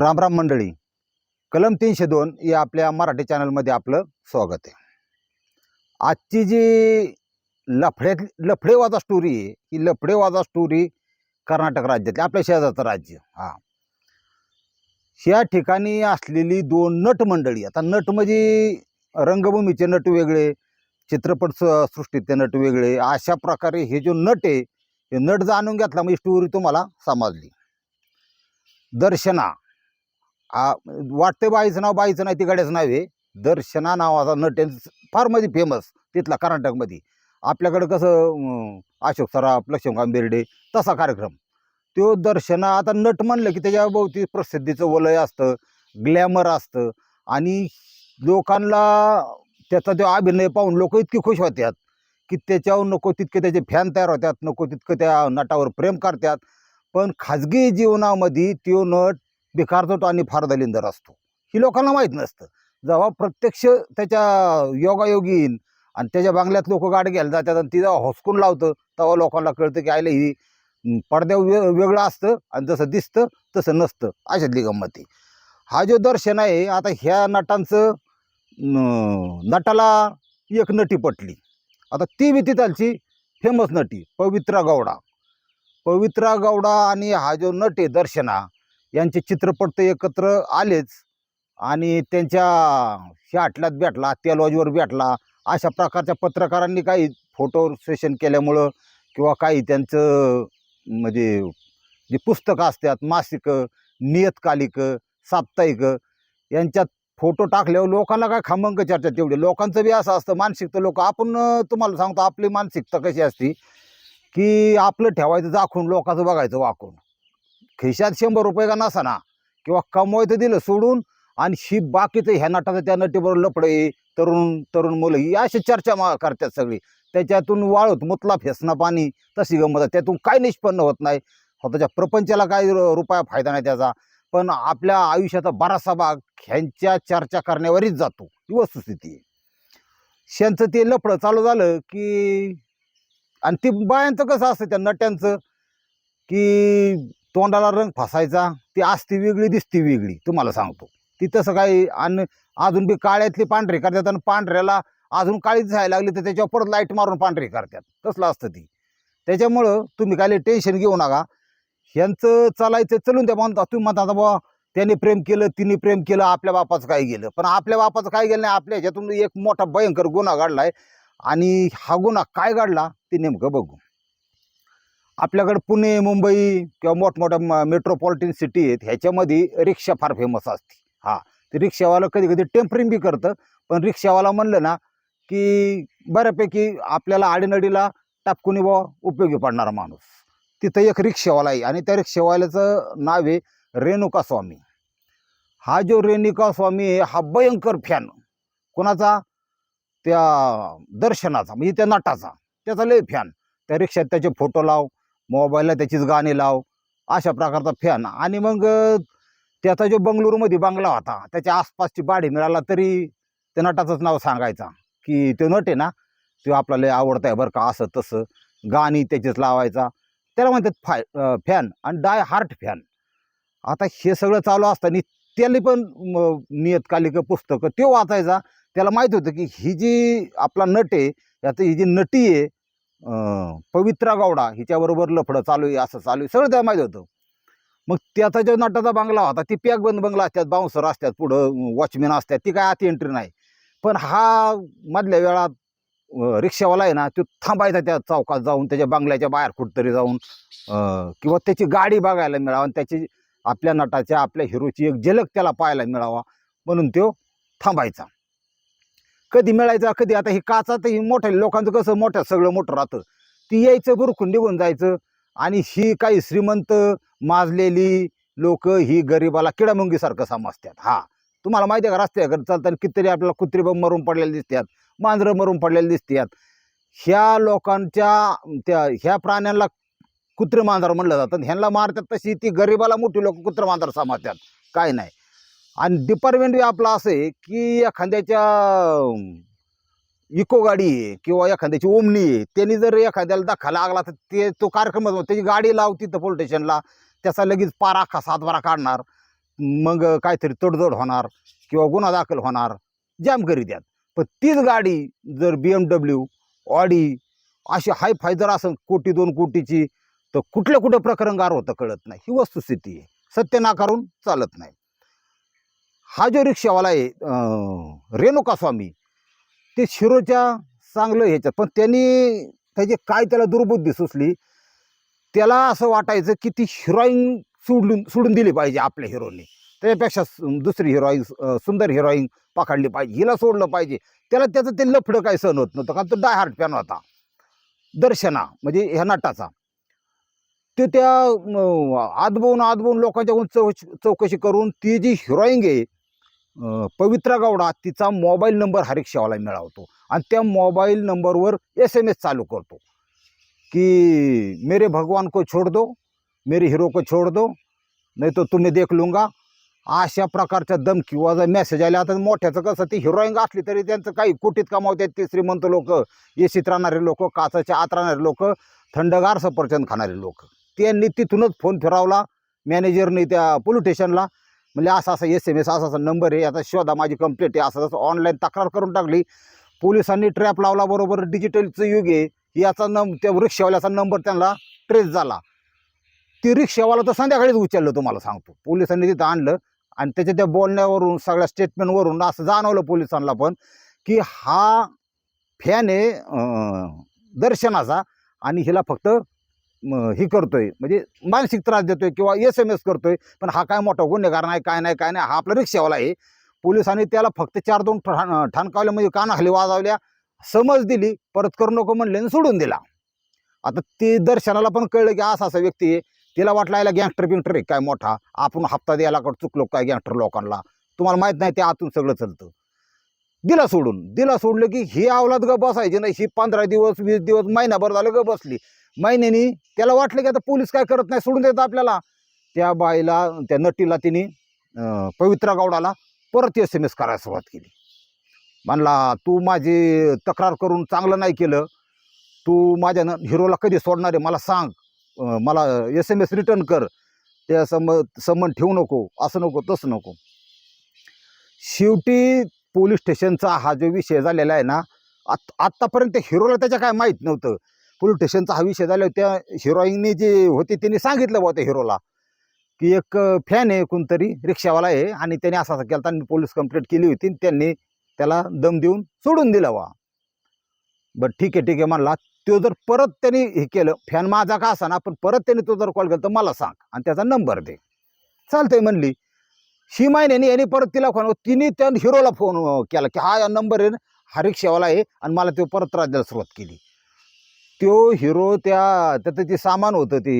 रामराम मंडळी. कलम तीनशे दोन या आपल्या मराठी चॅनलमध्ये आपलं स्वागत आहे. आजची जी लफड्यात लफडेवाजा स्टोरी आहे ही लफडेवाजा स्टोरी कर्नाटक राज्यातली आपल्या शेजारचं राज्य. हां. या ठिकाणी असलेली दोन नट मंडळी आता नट म्हणजे रंगभूमीचे नट वेगळे चित्रपट स- सृष्टीतले नट वेगळे अशा प्रकारे हे जो नट आहे हे नट जाणून घेतला म्हणजे स्टोरी तुम्हाला समजली. दर्शना. आ वाटते बाईचं नाव बाईचं नाही ती गाड्याचं नाव आहे. दर्शना नावाचा नट आहे. फारमध्ये फेमस तिथला कर्नाटकमध्ये. आपल्याकडं कसं अशोक सराफ लक्ष्मीकांत बेर्डे तसा कार्यक्रम. तो दर्शना आता नट म्हणलं की त्याच्या भोवती प्रसिद्धीचं वलय असतं ग्लॅमर असतं. आणि लोकांना त्याचा जो अभिनय पाहून लोक इतकी खुश होतात की त्याच्यावर नको तितके त्याचे फॅन तयार होतात नको तितकं त्या नटावर प्रेम करतात पण खाजगी जीवनामध्ये तो नट बेकारचोट आणि फार दलिंदर असतो. ही लोकांना माहीत नसतं. जेव्हा प्रत्यक्ष त्याच्या योगायोगीन आणि त्याच्या बांगल्यात लोक गाडी घ्यायला जातात आणि ती जेव्हा हसकून लावतं तेव्हा लोकांना कळतं की आयलं ही पडद्या वे वेगळं असतं आणि जसं दिसतं तसं नसतं. अशातली गंमत आहे. हा जो दर्शन आहे आता ह्या नटांचं नटाला एक नटी पटली. आता ती बी तिथालची फेमस नटी पवित्रा गौडा. पवित्रा गौडा आणि हा जो नट आहे दर्शना यांचे चित्रपट तर एकत्र आलेच. आणि त्यांच्या शाटल्यात भेटला त्या लॉजवर भेटला अशा प्रकारच्या पत्रकारांनी काही फोटो सेशन केल्यामुळं किंवा काही त्यांचं म्हणजे जे पुस्तकं असतात मासिकं नियतकालिकं साप्ताहिकं यांच्यात फोटो टाकल्यावर लोकांना काय खमंग चर्चा तेवढी. लोकांचं बी असं असतं मानसिकता लोक. आपण तुम्हाला सांगतो आपली मानसिकता कशी असती की आपलं ठेवायचं दाखवून लोकांचं बघायचं वाकून. खिशात शंभर रुपये का नसाना. किंवा कमवायचं दिलं सोडून आणि ही बाकीचं ह्या नटाचं त्या नटीबरोबर लपडे तरुण तरुण मुलं ही अशी चर्चा मा करतात सगळी. त्याच्यातून वाळूत मुतला फेसना पाणी तशी गंमत त्यातून काय निष्पन्न होत नाही. हो, स्वतःच्या प्रपंचाला काय रु- रुपया फायदा नाही त्याचा. पण आपल्या आयुष्याचा बराचसा भाग ह्यांच्या चर्चा करण्यावरच जातो. ही वस्तुस्थिती आहे. ते लफडं चालू झालं की आणि ती बायांचं कसं असतं त्या नट्यांचं की तोंडाला रंग फसायचा ती असती वेगळी दिसती वेगळी तुम्हाला सांगतो. ती तसं काही आणि अजून बी काळ्यातली पांढरी करतात आणि पांढऱ्याला अजून काळीच दिसायला लागली तर त्याच्यावर परत लाइट मारून पांढरी करतात. तसलं असतं ती. त्याच्यामुळं तुम्ही काय टेन्शन घेऊ नका. ह्यांचं चालायचं चलून द्या म्हणता तुम्ही म्हणता आता बाबा त्याने प्रेम केलं तिने प्रेम केलं आपल्या बापाचं काय गेलं? पण आपल्या बापाचं काय गेलं नाही आपल्या ह्याच्यातून एक मोठा भयंकर गुन्हा घडला आहे आणि हा गुन्हा काय घडला ते नेमकं बघू. आपल्याकडे पुणे मुंबई किंवा मोठमोठ्या म- मेट्रोपॉलिटन सिटी आहेत ह्याच्यामध्ये रिक्षा फार फेमस असते. हां ते रिक्षावाला कधी कधी टेम्परिंग बी करतं पण रिक्षावाला म्हणलं ना की बऱ्यापैकी आपल्याला आडीनडीला टापकुनी बुवा उपयोगी पडणारा माणूस. तिथं एक रिक्षावाला आहे आणि त्या रिक्षावाल्याचं नाव आहे रेणुका स्वामी. हा जो रेणुका स्वामी आहे हा भयंकर फॅन कोणाचा? त्या दर्शनाचा म्हणजे त्या नटाचा. त्याचा लय फॅन त्या रिक्षात त्याचे फोटो लाव मोबाईलला त्याचीच गाणी लाव अशा प्रकारचा फॅन आणि मग त्याचा जो बंगळुरूमध्ये बंगला होता त्याच्या आसपासची बाडी मिळाला तरी त्या नटाचंच नाव सांगायचा. की तो नट आहे ना तो आपल्याला लय आवडता आहे बरं का असं तसं. गाणी त्याचीच लावायचा. त्याला म्हणतात फाय फॅन आणि डाय हार्ट फॅन आता हे सगळं चालू असताना त्याला पण म, नियतकालिक पुस्तकं ते वाचायचा. त्याला माहीत होतं की ही जी आपला नट आहे यात ही जी नटी आहे पवित्रा गावडा हिच्याबरोबर लफडं चालू आहे असं चालू आहे सगळं त्याला माहीत होतं. मग त्याचा जो नटाचा बंगला होता ती पॅक बंद बंगला असतात बाउन्सर असतात पुढं वॉचमॅन असतात ती काय आत एंट्री नाही. पण हा मधल्या वेळात रिक्षावाला आहे ना तो थांबायचा त्या चौकात जाऊन त्याच्या बंगल्याच्या बाहेर कुठंतरी जाऊन किंवा त्याची गाडी बघायला मिळावं आणि त्याची आपल्या नटाच्या आपल्या हिरोची एक झलक त्याला पाहायला मिळावा म्हणून तो थांबायचा. कधी मिळायचा कधी आता ही काचा तर ही मोठ्या लोकांचं कसं मोठं सगळं मोठं राहतं. ती यायचं बुरखून निघून जायचं. आणि ही काही श्रीमंत माजलेली लोक ही गरिबाला किडामुंगीसारखं समजतात. हा. तुम्हाला माहिती आहे का रस्त्याकडे चालताना कितीतरी आपल्याला कुत्री बं मरून पडलेले दिसतात. मांजरं मरून पडलेले दिसतात. ह्या लोकांच्या त्या ह्या प्राण्यांना कुत्रे मांजर म्हणलं जातं. ह्यांना मारतात तशी ती गरिबाला मोठी लोक कुत्रे मांजर समजतात. काय नाही. आणि डिपार्टमेंट बी आपलं असं आहे की एखाद्याच्या इको गाडी आहे किंवा एखाद्याची ओमनी आहे त्यांनी जर एखाद्याला दाखवा लागला तर ते तो कार्यक्रम त्याची गाडी लाव तिथं पोलीस स्टेशनला त्याचा लगेच पार अख्खा सातबारा काढणार. मग काहीतरी तडजोड होणार किंवा गुन्हा दाखल होणार. जाम करी द्यात पण तीच गाडी जर बी एम डब्ल्यू ऑडी अशी हाय फाय जर असं कोटी दोन कोटीची तर कुठल्या कुठं प्रकरण गार होतं कळत नाही. ही वस्तुस्थिती आहे. सत्य नाकारून चालत नाही. हा जो रिक्षावाला आहे रेणुका स्वामी ते शिरोच्या चांगलं ह्याच्यात. पण त्यांनी त्याची काय त्याला दुर्बुद्धी सुचली? त्याला असं वाटायचं की ती हिरोईन सोडून सोडून दिली पाहिजे आपल्या हिरोनी त्याच्यापेक्षा सु- दुसरी हिरोईन सुंदर हिरोईन पकडली पाहिजे. हिला सोडलं पाहिजे. त्याला त्याचं ते लफडं काय सहन होत नव्हतं कारण तो डाय हार्ट फॅन होता. दर्शना म्हणजे ह्या नटाचा. ते त्या आदबवून आदबवून लोकांच्याकडून चौ चौकशी करून ती जी हिरोईन आहे पवित्रा गौडा तिचा मोबाईल नंबर हा मिळवतो आणि त्या मोबाईल नंबरवर एस एम एस चालू करतो कि मेरे भगवान को छोड़ दो मेरे हिरो को छोड़ दो नाही तर तुम्ही देख लूंगा. अशा प्रकारच्या दमकी किंवा मेसेज आले आता मोठ्याचं कसं ती हिरोईन असली तरी त्यांचं काही कुटीत कमावतात ते श्रीमंत लोक येशीत राहणारे लोक काचाच्या आत राहणारे लोक थंडगार सफरचंद खाणारे लोक. त्यांनी तिथूनच फोन फिरवला. मॅनेजरने त्या पोलीस स्टेशनला म्हणजे असा असा एस एम एस असा असा नंबर आहे आता शोधा माझी कंप्लेंट आहे. असं असं ऑनलाईन तक्रार करून टाकली. पोलिसांनी ट्रॅप लावला बरोबर. डिजिटलचं युग आहे. याचा नं त्या रिक्षावाल्याचा नंबर त्यांना ट्रेस झाला. ती रिक्षावाला तर संध्याकाळीच उचललं तुम्हाला सांगतो. पोलिसांनी तिथं आणलं आणि त्याच्या त्या बोलण्यावरून सगळ्या स्टेटमेंटवरून असं जाणवलं पोलिसांना पण की हा फॅन आहे दर्शनाचा आणि हिला फक्त हे करतोय. म्हणजे मानसिक त्रास देतोय किंवा एस एम एस करतोय पण हा काय मोठा गुन्हेगार नाही काय नाही काय नाही हा आपला रिक्षावाला आहे. पोलिसांनी त्याला फक्त चार दोन ठाण ठाणकावल्या म्हणजे कानाखाली वाजवल्या समज दिली परत करू नको म्हणले आणि सोडून दिला. आता ते दर्शनाला पण कळलं की असा असा व्यक्ती आहे. तिला वाटलं याला गँगस्टर बिंगस्टर आहे काय मोठा? आपण हप्ता द्यायला का चुकलो काय गँगस्टर लोकांना? तुम्हाला माहीत नाही ते आतून सगळं चालतं. दिला सोडून. दिला सोडलं की ही अवलाद ग बसायची नाही. ही पंधरा दिवस वीस दिवस महिनाभर झालं ग बसली. महिन्यानी त्याला वाटलं की आता पोलीस काय करत नाही सोडून देतात आपल्याला. त्या बाईला त्या नटीला तिने पवित्रा गौडाला परत एस एम एस करायला सुरुवात केली. म्हणला तू माझी तक्रार करून चांगलं नाही केलं. तू माझ्या न हिरोला कधी सोडणार आहे? मला सांग. मला एस एम एस रिटर्न कर. त्या सम संबंध ठेवू नको. असं नको तसं नको. शेवटी पोलीस स्टेशनचा हा जो विषय झालेला आहे ना आत आत्तापर्यंत हिरोला त्याच्या काय माहीत नव्हतं. पोलीस स्टेशनचा हा विषय झाला त्या हिरोईनने जे होते त्यांनी सांगितलं बा त्या हिरोला की एक फॅन आहे कोणतरी रिक्षावाला आहे आणि त्याने असं असं केला त्यांनी पोलीस कंप्लेंट केली होती आणि त्यांनी त्याला दम देऊन सोडून दिला वा बरं ठीक आहे ठीक आहे म्हणला तो जर परत त्यांनी हे केलं फॅन माझा का असा ना पण परत त्यांनी तो जर कॉल केला तर मला सांग आणि त्याचा नंबर दे. चालतंय म्हणली. ही महिन्याने यांनी परत तिला फोन तिने त्या हिरोला फोन केला की हा नंबर आहे ना, हा रिक्षावाला आहे आणि मला तो परत त्रास द्यायला सुरुवात केली. तो हिरो त्या त्याचं ते सामान होतं ते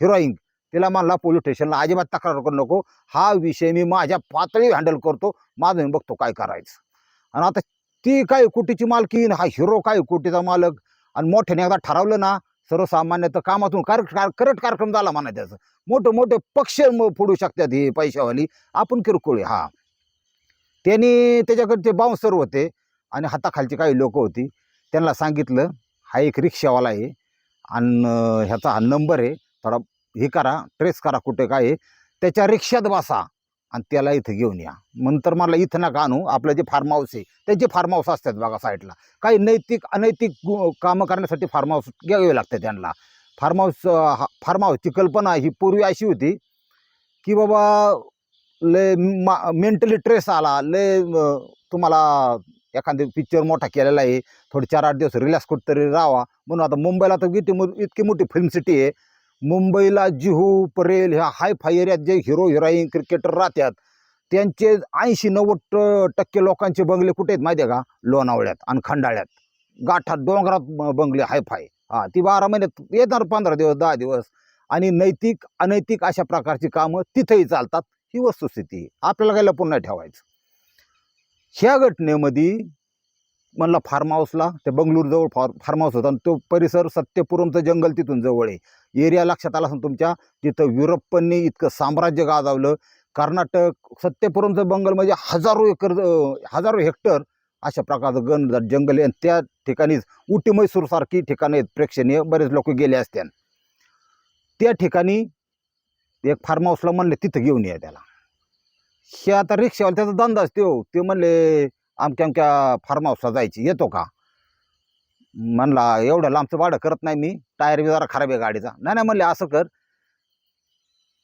हिरोईन तिला म्हणला पोलीस स्टेशनला अजिबात तक्रार करू नको. हा विषय मी माझ्या पातळी हँडल करतो. माझं मी बघतो काय करायचं. आणि आता ती काय कोटीची मालकीन हा हिरो काय कोटीचा मालक? आणि मोठ्याने एकदा ठरवलं ना सर्वसामान्य तर कामातून कार करट कार्यक्रम झाला म्हणा त्याचं. मोठे मोठे पक्ष म- फोडू शकतात हे पैशावाली. आपण किरकोळ आहे, हा. त्यांनी त्याच्याकडे ते बाउन्सर होते आणि हाताखालची काही लोक होती. त्यांना सांगितलं हा एक रिक्षावाला आहे आणि ह्याचा हा नंबर आहे. थोडा हे करा ट्रेस करा कुठे काय आहे. त्याच्या रिक्षात बसा. आणि त्याला इथं घेऊन या. नंतर मला इथं नका आणू. आपलं जे फार्म हाऊस आहे त्याचे फार्म हाऊस असतात बघा साईडला काही नैतिक अनैतिक गु- कामं करण्यासाठी फार्म हाऊस घ्यावे लागते त्यांना. फार्म हाऊस फार्म हाऊसची कल्पना ही पूर्वी अशी होती की बाबा लय मा मेंटली ट्रेस आला लय तुम्हाला एखादे पिक्चर मोठा केलेला आहे. थोडे चार आठ दिवस रिलॅक्स कुठंतरी राहावा. म्हणून आता मुंबईला तर किती इतकी मोठी फिल्म सिटी आहे. मुंबईला जिहू परेल ह्या हाय फाय एरियात जे हिरो हिरोईन क्रिकेटर राहतात त्यांचे ऐंशी नव्वद टक्के लोकांचे बंगले कुठे आहेत माहिती आहे का? लोणावळ्यात आणि खंडाळ्यात. गाठात डोंगरात बंगले हाय फाय हां ती बारा महिन्यात येणार पंधरा दिवस दहा दिवस आणि नैतिक अनैतिक अशा प्रकारची कामं तिथेही चालतात. ही वस्तुस्थिती आपल्याला काही लपून नाही ठेवायचं? ह्या घटनेमध्ये म्हणला फार्म हाऊसला त्या बंगलूरजवळ फार फार्म हाऊस होता. आणि तो परिसर सत्यपुरमचं जंगल तिथून जवळ आहे. एरिया लक्षात आला असेल तुमच्या तिथं युरोपनी इतकं साम्राज्य गाजावलं. कर्नाटक सत्यपुरमचं बंगल म्हणजे हजारो एकर हजारो हेक्टर अशा प्रकारचं गण जंगल आहे. आणि त्या ठिकाणीच उटी मैसूरसारखी ठिकाणं आहेत. प्रेक्षणीय बरेच लोक गेले असत्यान. त्या ठिकाणी एक फार्म हाऊसला म्हणले तिथं घेऊन या त्याला. हे आता रिक्षावाला त्याचा धंदाच तो ते म्हणले आमच्या आमच्या फार्म हाऊसला जायची. येतो का? म्हणला एवढं लांबचं भाडं करत नाही मी. टायर बी जरा खराब आहे गाडीचा. नाही नाही म्हणले असं कर.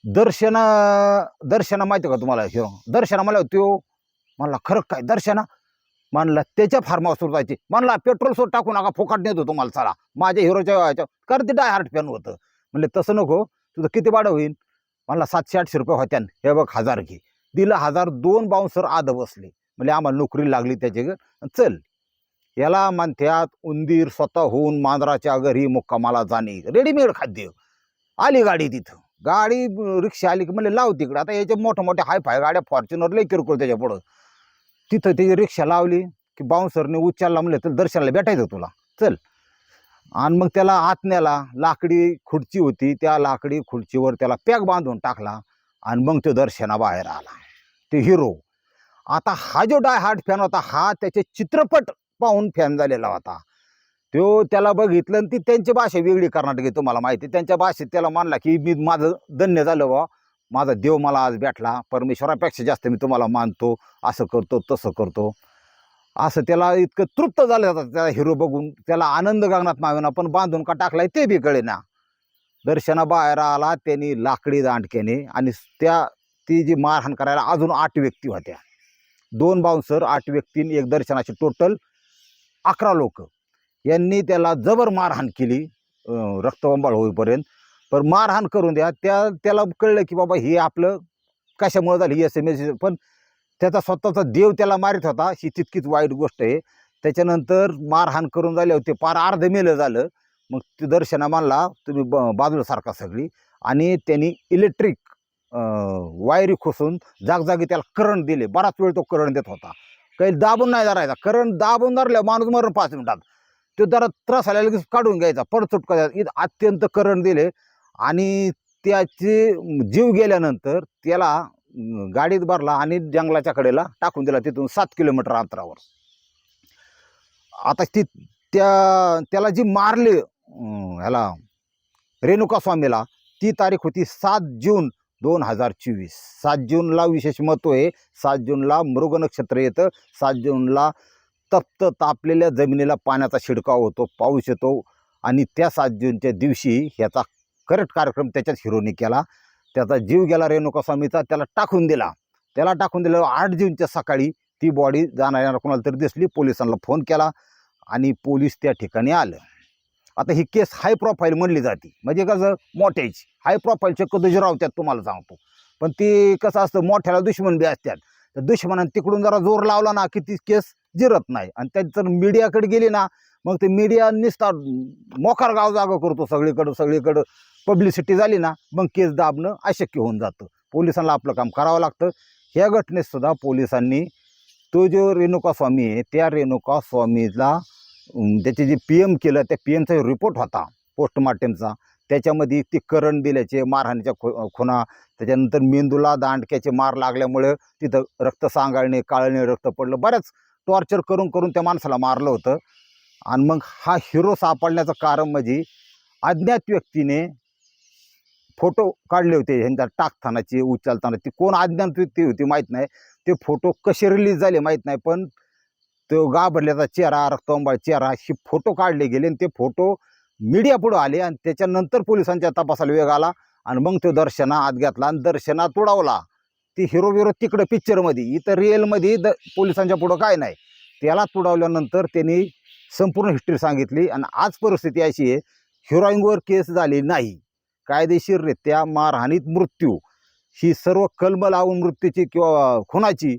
दर्शन दर्शना माहिती का तुम्हाला हिरो? दर्शना मला त्यो? म्हणला खरं काय दर्शना? म्हणला त्याच्या फार्म हाऊसवर जायची. म्हणला पेट्रोल सोड टाकू नका फुकाट नेतो तुम्हाला चला. माझ्या हिरोच्या ह्याच्या कर ते डाय हार्ट फॅन होतं. म्हणले तसं नको तुझं किती भाडं होईल म्हणला सातशे आठशे रुपये होत्यान. हे बघ हजार घे. दिलं हजार दोन बाउन्सर आद बसले. म्हणजे आम्हाला नोकरी लागली त्याची. चल याला म्हणत्यात उंदीर स्वतः होऊन मांजराच्या घरी मुक्कामाला जाणे. रेडीमेड खाद्य. आली गाडी तिथं. गाडी रिक्षा आली की म्हणजे लाव तिकडं. आता याच्या मोठ्या मोठ्या हाय फाय गाड्या फॉर्च्युनर लय किरकोळ त्याच्या पुढं. तिथं त्याची रिक्षा लावली की बाउन्सरने उच्चारला म्हणलं तर दर्शनाला भेटायचं तुला. चल. आणि मग त्याला आत नेला लाकडी खुर्ची होती. त्या लाकडी खुर्चीवर त्याला पॅक बांधून टाकला आणि मग तो दर्शना बाहेर आला. ते हिरो. आता हा जो डाय हार्ट फॅन होता हा त्याचे चित्रपट पाहून फॅन झालेला होता. तो त्याला बघितलं आणि ती त्यांची भाषा वेगळी कर्नाटकी तुम्हाला माहिती त्यांच्या भाषेत त्याला मानला की मी माझं धन्य झालं बा माझा देव मला आज भेटला. परमेश्वरापेक्षा जास्त मी तुम्हाला मानतो. असं करतो तसं करतो. असं त्याला इतकं तृप्त झालं जातं त्याला हिरो बघून. त्याला आनंद गगनात मावेना पण बांधून का टाकलाय ते बी कळेना. दर्शना बाहेर आला त्यांनी लाकडी दांडक्याने आणि त्या ती जी मारहाण करायला अजून आठ व्यक्ती होत्या. दोन बाउन्सर आठ व्यक्ती एक दर्शनाचे टोटल अकरा लोक. यांनी त्याला जबर मारहाण केली रक्तबंबाळ होईपर्यंत. पण मारहाण करून द्या त्या त्याला कळलं की बाबा हे आपलं कशामुळे झालं ही एस एम एस पण त्याचा स्वतःचा देव त्याला मारित होता ही तितकीच वाईट गोष्ट आहे. त्याच्यानंतर मारहाण करून झाल्यावर ते पार अर्ध मेलं झालं. मग ते दर्शना मानला तुम्ही ब बाजूला सारखा सगळी. आणि त्यांनी इलेक्ट्रिक वायरी खोसून जागजागी त्याला करंट दिले. बराच वेळ तो करंट देत होता. काही दाबून नाही धरायचा. करंट दाबून धरल्या माणूस मरण पाच मिनिटात. तो जरा त्रास आल्या लगेच काढून घ्यायचा. पडचुट करायचा इथं अत्यंत करंट दिले. आणि त्याचे जीव गेल्यानंतर त्याला गाडीत भरला आणि जंगलाच्या कडेला टाकून दिला. तिथून सात किलोमीटर अंतरावर. आता ती त्या त्याला जी मारले ह्याला रेणुका स्वामीला ती तारीख होती सात जून दोन हजार चोवीस. सात जूनला विशेष महत्त्व आहे. सात जूनला मृग नक्षत्र येतं. सात जूनला तप्त तापलेल्या जमिनीला पाण्याचा शिडकाव होतो पाऊस येतो आणि त्या सात जूनच्या दिवशी ह्याचा करेक्ट कार्यक्रम त्याच्याच हिरोनी केला. त्याचा जीव गेला रेणुका स्वामीचा त्याला टाकून दिला. त्याला टाकून दिलं आठ जूनच्या सकाळी ती बॉडी जाणाऱ्या कोणाला तरी दिसली पोलिसांना फोन केला आणि पोलीस त्या ठिकाणी आलं. आता ही केस हाय प्रोफाईल म्हणली जाते. म्हणजे कसं मोठ्याची. हाय प्रोफाईलचे कदोजी रावत्यात तुम्हाला सांगतो. पण ती कसं असतं मोठ्याला दुश्मन बी असतात तर दुश्मनाने तिकडून जरा जोर लावला ना की ती केस जिरत नाही. आणि त्यात जर मीडियाकडे गेली ना मग ते मीडिया निसता मोकार गाव जागा करतो सगळीकडं सगळीकडं. पब्लिसिटी झाली ना मग केस दाबणं अशक्य होऊन जातं. पोलिसांना आपलं काम करावं लागतं. ह्या घटनेत सुद्धा पोलिसांनी तो जो रेणुका स्वामी आहे त्या रेणुका स्वामीला त्याचे जे पी एम केलं त्या पी एमचा रिपोर्ट होता पोस्टमार्टमचा त्याच्यामध्ये ती करंट दिल्याचे मारहाणीच्या खो खुणा त्याच्यानंतर मेंदूला दांडक्याचे मार लागल्यामुळं तिथं रक्त सांगाळणे काळणे रक्त पडलं. बऱ्याच टॉर्चर करून करून त्या माणसाला मारलं होतं. आणि मग हा हिरो सापडण्याचं कारण म्हणजे अज्ञात व्यक्तीने फोटो काढले होते. ह्यांच्या टाकतानाचे उचलताना. ती कोण अज्ञात व्यक्ती होती माहीत नाही. ते फोटो कसे रिलीज झाले माहीत नाही. पण तो घाबरल्याचा चेहरा रक्तांबाळ चेहरा असे फोटो काढले गेले आणि ते फोटो मीडियापुढं आले आणि त्याच्यानंतर पोलिसांच्या तपासाला वेग आला आणि मग तो दर्शना आत घेतला आणि दर्शना तुडावला. ती हिरो विरो तिकडं पिक्चरमध्ये इथं रिअलमध्ये द पोलिसांच्या पुढं काय नाही. त्याला तुडावल्यानंतर त्यांनी संपूर्ण हिस्ट्री सांगितली आणि आज परिस्थिती अशी आहे हिरोईनवर केस झाली नाही. कायदेशीररित्या मारहाणीत मृत्यू. ही सर्व कलम लावून मृत्यूची किंवा खुनाची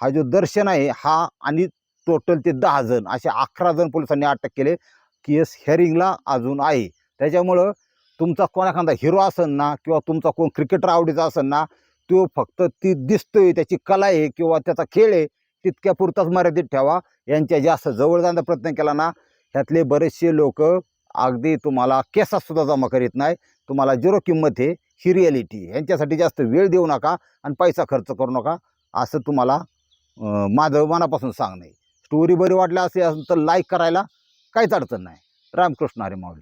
हा जो दर्शन आहे हा आणि टोटल ते दहा जण असे अकरा जण पोलिसांनी अटक केले. केस हेअरिंगला अजून आहे. त्याच्यामुळं तुमचा कोण हिरो असेल ना किंवा तुमचा कोण क्रिकेटर आवडीचा असेल ना तो फक्त ती दिसतोय त्याची कला आहे किंवा त्याचा खेळ आहे तितक्या पुरताच मर्यादित ठेवा. यांच्या जास्त जवळ जाण्याचा प्रयत्न केला ना ह्यातले बरेचसे लोक अगदी तुम्हाला केसातसुद्धा जमा करीत नाही. तुम्हाला झिरो किंमत आहे ही रिॲलिटी यांच्यासाठी जास्त वेळ देऊ नका आणि पैसा खर्च करू नका असं तुम्हाला माझं मनापासून सांगणं स्टोरी बरी वाटली असेल तर लाईक करायला काहीच अडचण नाही. रामकृष्ण हरी माऊली.